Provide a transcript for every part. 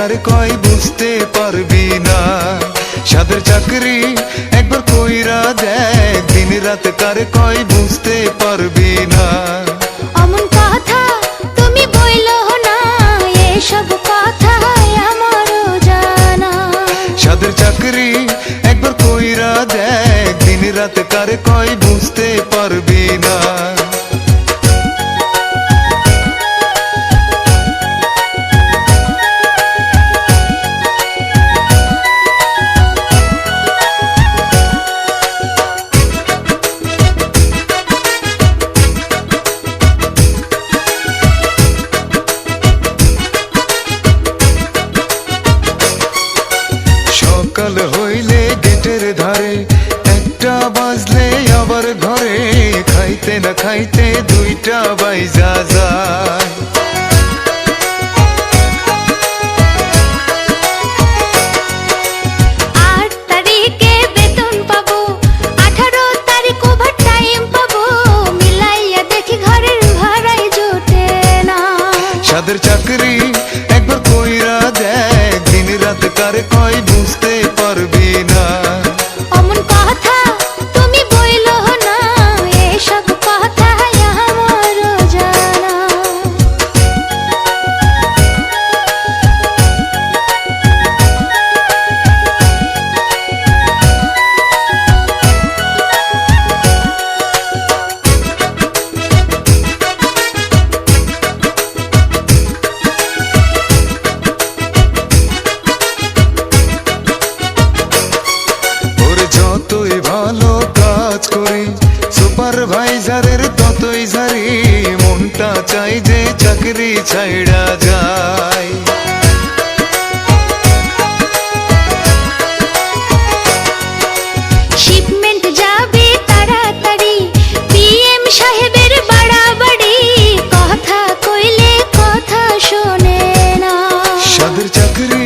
কার কয় বুঝতে পারবি না। সাদের চাকরি একবার কইরা দেখ দিন রাত কার কয় বুঝতে পারবি না। অমন কথা তুমি বইলো না এসব কথা আমারও জানা। সাদের চাকরি একবার কইরা দেখ দিন রাত কার কয় সকাল হইলে গেটের ধারে একটা বাজলে আবার ঘরে। খাইতে না খাইতে দুইটা বাইজা যায় আট চাকরি ছাইড়া যায়। শিপমেন্ট যাবে তাড়াতাড়ি পিএম সাহেবের বাড়াবাড়ি। কথা কইলে কথা শোনে না। সাদের চাকরি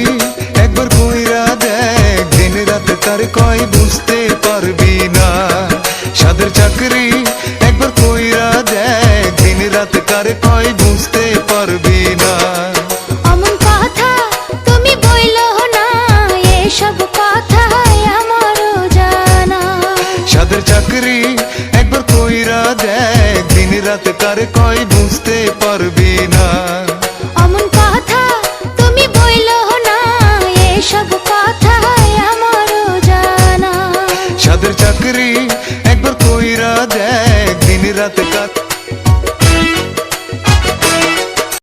একবার কইরা দেখ দিন রাত তার কয় বুঝতে যাদের চাকরি একবার কইরা দেয় দিন রাত কার কয় বুঝতে পারবি না। অমন কথা তুমি বইল না এসব কথা আমারও জানা। যাদের চাকরি একবার কইরা দেখ দিন রাত কার